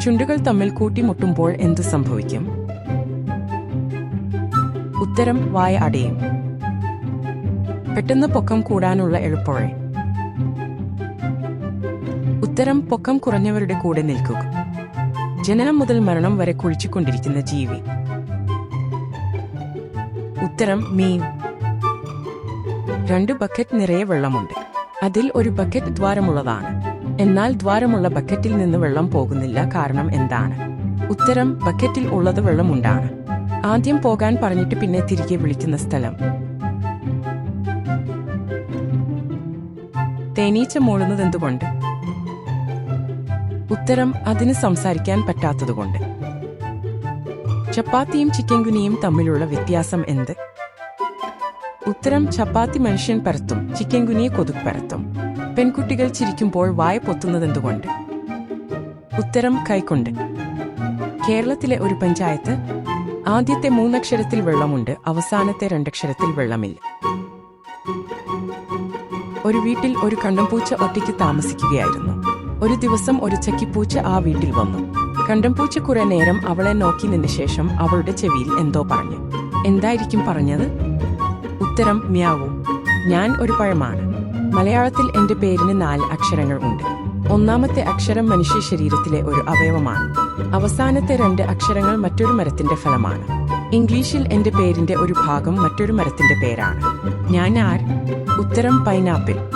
ചുണ്ടുകൾ തമ്മിൽ കൂട്ടിമുട്ടുമ്പോൾ എന്ത് സംഭവിക്കും? ഉത്തരം വായ അടയും. പെട്ടെന്ന് പൊക്കം കൂടാനുള്ള എളുപ്പവഴി. ഉത്തരം പൊക്കം കുറഞ്ഞവരുടെ കൂടെ നിൽക്കുക ജനനം മുതൽ മരണം വരെ കുഴിച്ചുകൊണ്ടിരിക്കുന്ന ജീവി. ഉത്തരം മീൻ. രണ്ട് ബക്കറ്റ് നിറയെ വെള്ളമുണ്ട്. അതിൽ ഒരു ബക്കറ്റ് ദ്വാരമുള്ളതാണ്. എന്നാൽ ദ്വാരമുള്ള ബക്കറ്റിൽ നിന്ന് വെള്ളം പോകുന്നില്ല കാരണം എന്താണ്? ഉത്തരം ബക്കറ്റിൽ ഉള്ളത് വെള്ളമുണ്ടാണ്. ആദ്യം പോകാൻ പറഞ്ഞിട്ട് പിന്നെ തിരികെ വിളിക്കുന്ന സ്ഥലം. തേനീച്ച മൂളുന്നത് എന്തുകൊണ്ട് ഉത്തരം അതിന് സംസാരിക്കാൻ പറ്റാത്തതുകൊണ്ട്. ചപ്പാത്തിയും ചിക്കൻ ഗുനിയും തമ്മിലുള്ള വ്യത്യാസം എന്ത്? ഉത്തരം ചപ്പാത്തി മനുഷ്യൻ പരത്തും ചിക്കൻ ഗുനിയെ കൊതുക് പരത്തും. പെൺകുട്ടികൾ ചിരിക്കുമ്പോൾ വായ പൊത്തുന്നതെന്തുകൊണ്ട്? ഉത്തരം കൈക്കൊണ്ട് കേരളത്തിലെ ഒരു പഞ്ചായത്ത് ആദ്യത്തെ മൂന്നക്ഷരത്തിൽ വെള്ളമുണ്ട് അവസാനത്തെ രണ്ടക്ഷരത്തിൽ വെള്ളമില്ല. ഒരു വീട്ടിൽ ഒരു കണ്ടംപൂച്ച ഒറ്റയ്ക്ക് താമസിക്കുകയായിരുന്നു. ഒരു ദിവസം ഒരു ചക്കിപ്പൂച്ച ആ വീട്ടിൽ വന്നു. കണ്ടംപൂച്ച കുറെ നേരം അവളെ നോക്കി നിന്ന ശേഷം അവളുടെ ചെവിയിൽ എന്തോ പറഞ്ഞു. എന്തായിരിക്കും പറഞ്ഞത്? ഉത്തരം മ്യാവൂ ഞാൻ ഒരു പഴമാണ്. മലയാളത്തിൽ എന്റെ പേരിന് നാല് അക്ഷരങ്ങൾ ഉണ്ട്. ഒന്നാമത്തെ അക്ഷരം മനുഷ്യ ശരീരത്തിലെ ഒരു അവയവമാണ്. അവസാനത്തെ രണ്ട് അക്ഷരങ്ങൾ മറ്റൊരു മരത്തിന്റെ ഫലമാണ്. ഇംഗ്ലീഷിൽ എന്റെ പേരിന്റെ ഒരു ഭാഗം മറ്റൊരു മരത്തിന്റെ പേരാണ്. ഞാൻ ആർ? ഉത്തരം പൈനാപ്പിൾ.